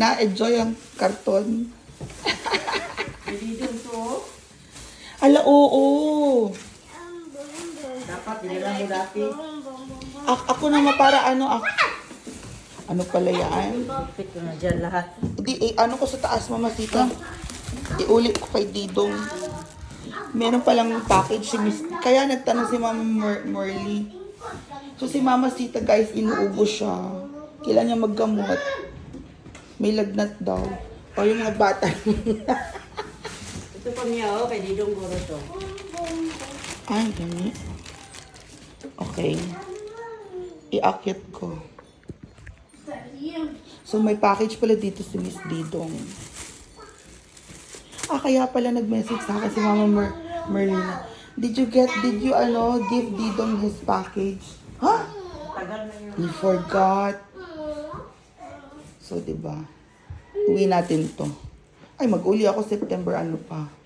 Na-enjoy ang karton. To. Ala, oo. Dapat dinala mo dati. A- ako naman para ano, ako. Ano pala yan? Ko na dyan lahat. Di, eh, ano ko sa taas, mamasita. Iulit ko kay Didong. Meron palang package si Miss... Kaya nagtanong si Mama Mer- Merly. So si Mama Sita guys, inuubos siya. Kailan niya maggamot. May lagnat daw. O yung mga bata. Ito pa niya, oh, kay Didong Goro to. Ay, gani. Okay. Iakyat ko. So may package pala dito si Miss Didong. Ah, kaya pala nag-message sa akin si Mama Mer Merlina. Did you get, did you ano, give Didong his package? Ha? Yun. He forgot. So, di ba? Uwi natin to. Ay, mag-uli ako September ano pa.